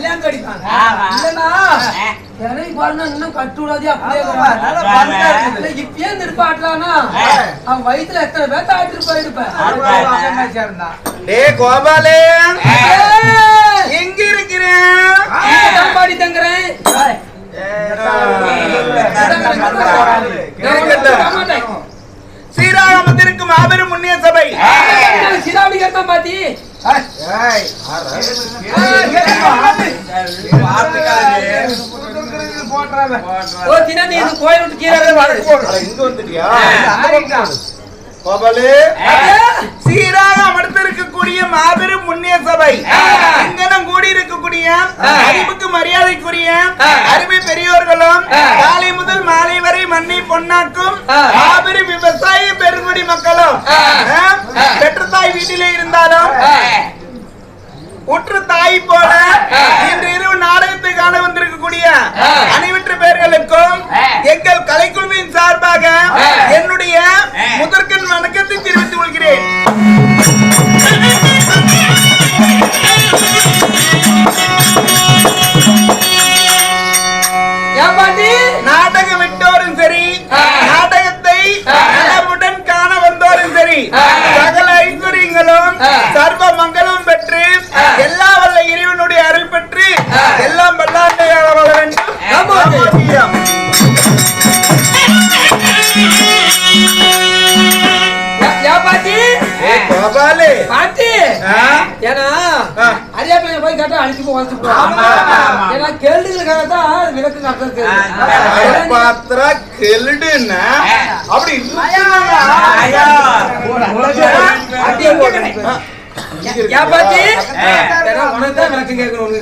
கல்யாணம் கடிப்பாங்க. எனக்கு இன்னும் அப்படியே இப்பயே. அவன் வயித்துல எத்தனை பேர்த்த ஆட்டிட்டு போயிருப்பேன். டே கோபாலே. எங்க இருக்கிறேன் பாடி தங்குறேன். ஸ்ரீராமத்திற்கு மாபெரும் முன்னிய சபை. சிதாபடி கேட்டான் பாத்தி. சீராக அமர்ந்திருக்கக்கூடிய மாபெரும் முன்னிய சபை இங்கனம் கூடி இருக்கக்கூடிய அறிவுக்கு மரியாதைக்குரிய அருமை பெரியோர்களும் காலை முதல் மாலை வரை மண்ணை பொன்னாக்கும் மாபெரும் விவசாய பெருங்குடி மக்களும் தாய் வீட்டிலே இருந்தாலும் உற்ற தாய் போல இன்று இரவு நாடகத்தை காண வந்திருக்கக்கூடிய அனைவற்ற பேர்களுக்கும் எங்கள் கலைக்குழுவின் சார்பாக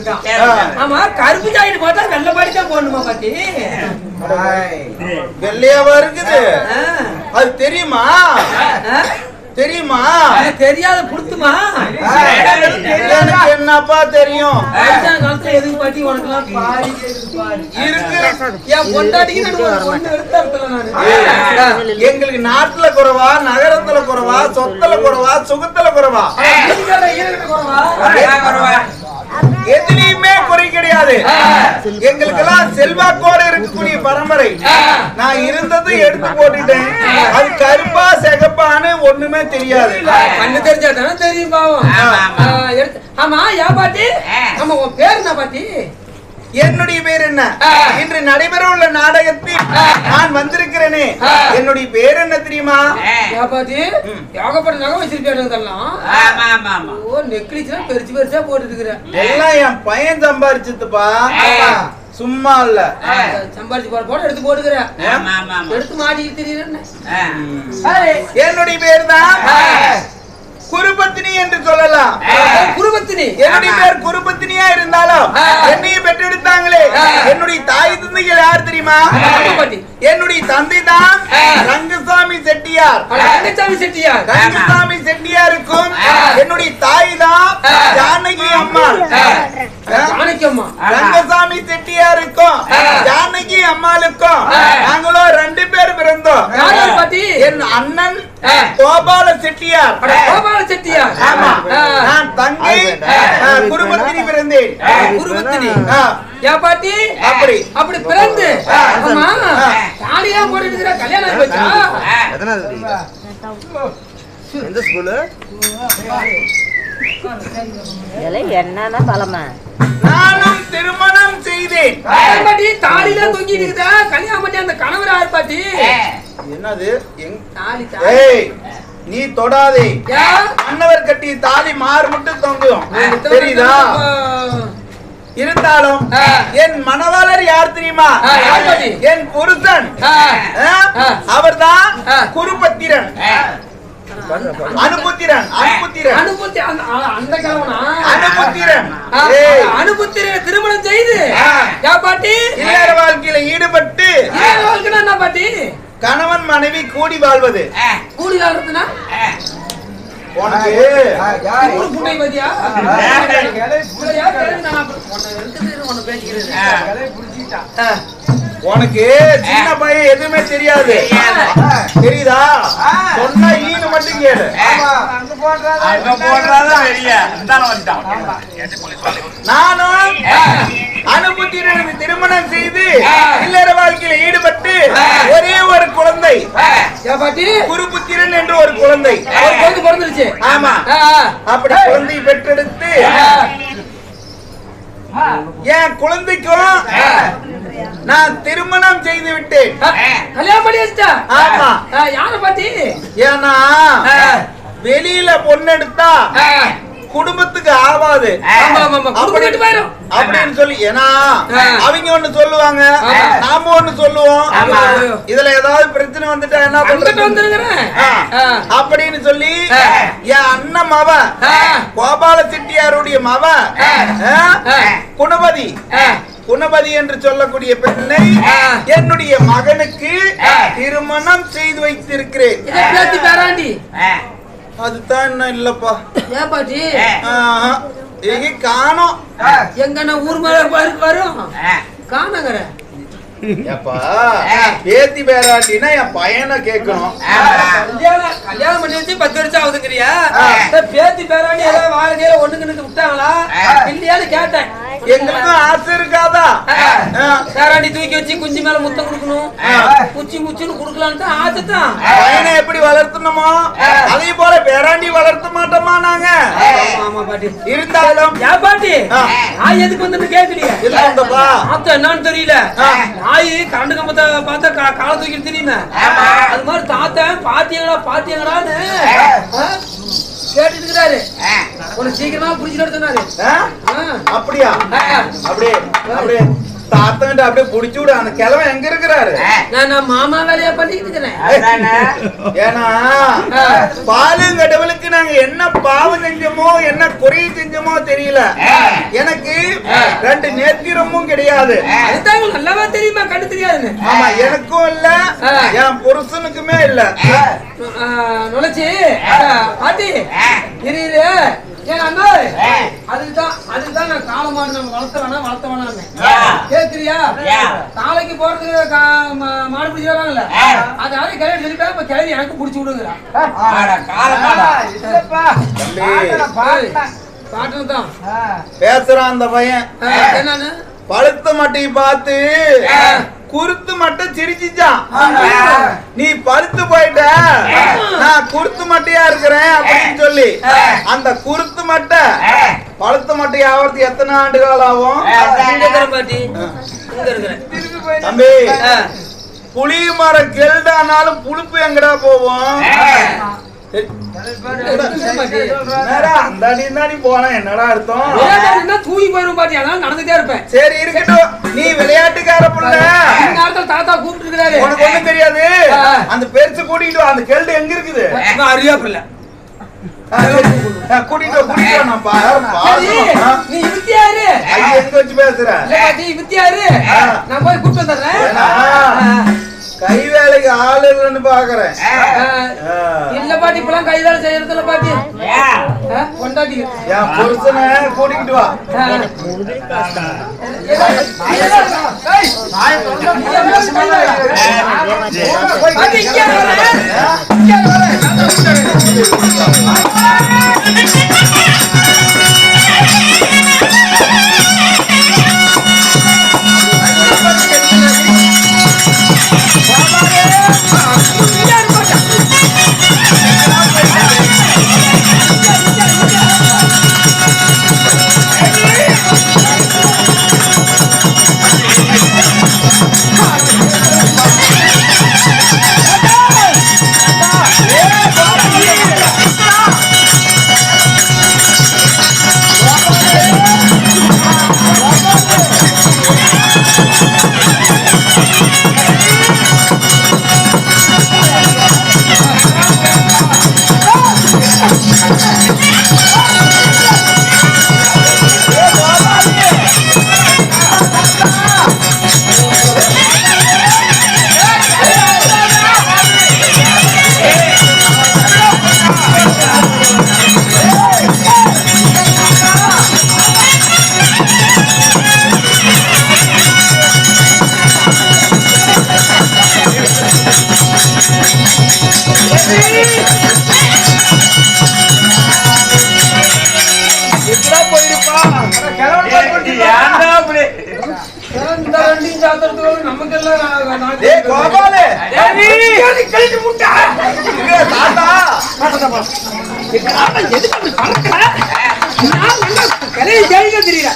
தான் கேளுங்க. ஆமா கருப்பு ஜாக்கெட் போட்டா வெள்ளை பாடி தான் போடணுமா பாட்டி? வெள்ளையாவா இருக்குது. அது தெரியுமா? தெரியுமா? தெரியாத புடுத்துமா? என்னப்பா தெரியும்? எதுக்கு நடத்தல நானு. எங்களுக்கு நாட்டுல குறைவா நகரத்துல குறைவா சொத்துல குறைவா சுகத்துல குறைவா? குறவா? எதுலயுமே குறை கிடையாது. எங்களுக்கெல்லாம் செல்வாக்கோட இருக்கக்கூடிய பரம்பரை. நான் இருந்ததை எடுத்து போட்டுட்டேன். அது கருப்பா சிகப்பான்னு ஒண்ணுமே தெரியாது. கண்ணு தெரிஞ்சா தானே தெரியும் பாவம். ஆமா, ஆமா. ஆ, எடுத்து- ஆமா ஏன் பாட்டி. ஆமா உன் பேர் என்ன பாட்டி? என்னுடைய பேர் என்ன. இன்று நடைபெற உள்ள நாடகத்தில். நான் வந்திருக்கிறேனே. என்னுடைய பேர் என்ன தெரியுமா? ஏகப்பட்ட நகை வச்சிருக்கேன் ஓ நெக்லஸ்லாம் பெருசு பெருசா போட்டுட்டு இருக்கிறேன் எல்லாம் என் பையன் சம்பாரிச்சதுப்பா. சும்மா இல்ல. சம்பாரிச்சு போட போட எடுத்து போட்டுக்கிறேன் ஆமா ஆமா ஆமா. எடுத்து மாட்டிக்கிட்டு. என்னுடைய பேர் தான்? குருபத்தினி என்று சொல்லலாம் குருபத்தினி என்னுடைய பேர் குருபத்தினியா இருந்தாலும். என்னையும் பெற்றெடுத்தாங்களே. என்னுடைய தாய் தந்தைகள் யார் தெரியுமா என்னுடைய தந்தை தான். ரங்கசாமி செட்டியார் ரங்கசாமி செட்டியார் ரங்கசாமி செட்டியாருக்கும். என்னுடைய தாய் தான். ஜானகி அம்மா ஆ. ஜானகியம்மா ரங்கசாமி செட்டியாருக்கும். ஜானகி அம்மாளுக்கும். நாங்களும் ரெண்டு பேர் பிறந்தோம் என் அண்ணன். கோபால செட்டியார் கோபால செட்டியார் ஆமா. நான் தங்கை ஆ, குருபத்தினி பிறந்தேன். குருபத்தினி ஆ, ஏன் பாட்டி? அப்படி. அப்படி பிறந்து. ஆமா. தாலியா இருக்கிற கல்யாணம் போச்சா? எந்த ஸ்கூலு? இதெல்லாம் என்னன்னா பழமை நானும் திருமணம் செய்தேன். தாலில தொங்கிட்டு இருக்குதா? கல்யாணம் பண்ணி அந்த கணவர் யார் பாட்டி என்னது? நீ தொடாதே? மன்னவர் கட்டிய தாலி மாறு மட்டும் தொங்கும். தெரியுதா. இருந்தாலும். என் மணவாளர் யார் தெரியுமா? என்? ஆ. அவர்தான். குருபத்திரன். அனுபுத்திரன் அனுபுத்திரன். அனுபூத்தி அந்த கிழவனா அனுபுத்திரன். ஆ, ஏய், அனுபூத்திர திருமணம் செய்து. பாட்டி? இல்லற வாழ்க்கையில ஈடுபட்டு. இல்லற என்ன பாட்டி? கணவன் மனைவி கூடி வாழ்வது. கூலி காலத்துனா உனக்கு உனக்கு சின்ன பையன் எதுவுமே தெரியாது. தெரியுதா. சொன்னா ஈனு மட்டும் கேளு. நானும் அனுபுத்திரனுக்கு திருமணம் செய்து இல்லற வாழ்க்கையில ஈடுபட்டு ஒரே ஒரு குழந்தை. குருபுத்திரன் என்று ஒரு குழந்தை. குழந்தை பிறந்துருச்சு. ஆமா. அப்படி குழந்தை பெற்றெடுத்து ஆ. என் குழந்தைக்கும் நான் திருமணம் செய்து விட்டேன் கல்யாணம் பண்ணி வச்சிட்டா ஆமா ஆ, யார பாட்டி ஏன்னா. வெளியில பொண்ணெடுத்தா ஆ. குடும்பத்துக்கு ஆவாது அப்படின்னு சொல்லி ஏன்னா. அவங்க ஒண்ணு சொல்லுவாங்க. நாம ஒண்ணு சொல்லுவோம். இதுல ஏதாவது பிரச்சனை வந்துட்டா என்ன பண்றது. அப்படின்னு சொல்லி. என் அண்ணன் மவ. கோபால செட்டியாருடைய மவ. குணபதி. குணபதி என்று சொல்லக்கூடிய பெண்ணை. என்னுடைய மகனுக்கு. திருமணம் செய்து வைத்திருக்கிறேன். அதுதான் இன்னும் இல்லப்பா. ஏன் பாட்டி. எங்க காணோம். எங்க ஊர் மேல வரு- வரும். காணங்கற பேத்தி பேராட்டினா என் பையனை கேட்கணும். கல்யாணம் பண்ணி வச்சு பத்து வருஷம் ஆகுதுங்கிறியா? பேத்தி பேராண்டி ஏதாவது வாழ்க்கையில ஒண்ணுக்கு விட்டாங்களா? இல்லையான்னு கேட்டேன். எங்களுக்கும் ஆசை இருக்காதா. பேராண்டி தூக்கி வச்சு குஞ்சு மேல முத்தம் கொடுக்கணும். குச்சி முச்சின்னு கொடுக்கலான்ட்டு ஆசை தான். பையனை எப்படி வளர்த்தணுமோ அதே போல பேராண்டி வளர்த்த மாட்டோமா நாங்க? இருந்தாலும் ஏன் பாட்டி. நான் எதுக்கு வந்து கேக்குறீங்க என்னன்னு தெரியல. நாய் கரண்டு கம்பத்தை பார்த்தா கா- காலை தூக்கி தெரியுமே? அது மாதிரி தாத்தன் பாத்தியங்களா பாத்தியங்களான்னு கேட்டுட்டு இருக்கிறாரு. உனக்கு சீக்கிரமா புடிச்சுட்டு சொன்னாரு? அப்படியா. அப்படியே அப்படியே. தாத்தங்கிட்ட அப்படியே புடிச்சு விடு அந்த கிழமை எங்க இருக்கிறாரு? நான் நான் மாமா வேலையா பண்ணிட்டு ஏன்னா. பாலுங்கடவுளுக்கு நாங்க என்ன பாவம் செஞ்சோமோ என்ன குறை செஞ்சோமோ தெரியல. எனக்கு ரெண்டு நேத்திரமும் கிடையாது. நல்லாவா தெரியுமா? கண்டு தெரியாதுன்னு. ஆமா எனக்கும் இல்ல. என் புருஷனுக்குமே இல்ல. நுழைச்சி. பாட்டி. இரு. ஏன் அண்ணா! அதுக்கு தான் அதுக்கு தான் நான் காலமாடு நம்ம வளர்த்த வேணாம் வளர்த்த வேணாம் கேக்குறியா நாளைக்கு போறதுக்கு மாடு பிடிச்சி வராங்கல்ல அதனால கிளவி சொல்லிட்டா இப்ப கிளவி எனக்கு பிடிச்சி விடுங்கிறா இல்லப்பா. தம்பி, பாட்டு தான் பேசுறான் அந்த பையன். என்னன்னு பழுத்த மட்டையை பார்த்து குருத்து மட்டும் சிரிச்சுச்சான் நீ பருத்து போயிட்ட. நான் குருத்து மட்டையா இருக்கிறேன் அப்படின்னு சொல்லி அந்த குருத்து மட்டை பழுத்து மட்டை ஆவறது எத்தனை ஆண்டு காலம் ஆகும்? தம்பி புளி மர கெல்டானாலும் புழுப்பு எங்கடா போவோம் என்னடா, அர்த்தம்? தூங்கி போயிரும் அதனால நடந்துட்டே இருப்பேன். சரி இருக்கட்டும். நீ விளையாட்டுக்கார புள்ள. நேரத்துல தாத்தா கூப்பிட்டு இருக்கிறாரு உனக்கு ஒண்ணும் தெரியாது. அந்த பெருசு கூட்டிட்டு. அந்த கெல்டு எங்க இருக்குது? அறியா பிள்ளை. கூட்டிட்டு கூட்டிட்டு நான். நீ வித்தியாரு எங்க வச்சு பேசுற? பாட்டி வித்தியாரு நான் போய் கூப்பிட்டு வந்துடுறேன். கை வேலைக்கு ஆள் இல்லைன்னு பாக்குறேன். பாட்டி இப்பெல்லாம் கை வேலை செய்யறது இல்ல பாட்டி கொண்டாடி. என் புருஷனை கூட்டிக்கிட்டு வா. பாட்டி இங்க வரேன் இங்க வரேன் டேய் கோபாலு! கழிச்சு முட்டா! தாத்தா! எதுக்கு? நான் கலையை தெரியல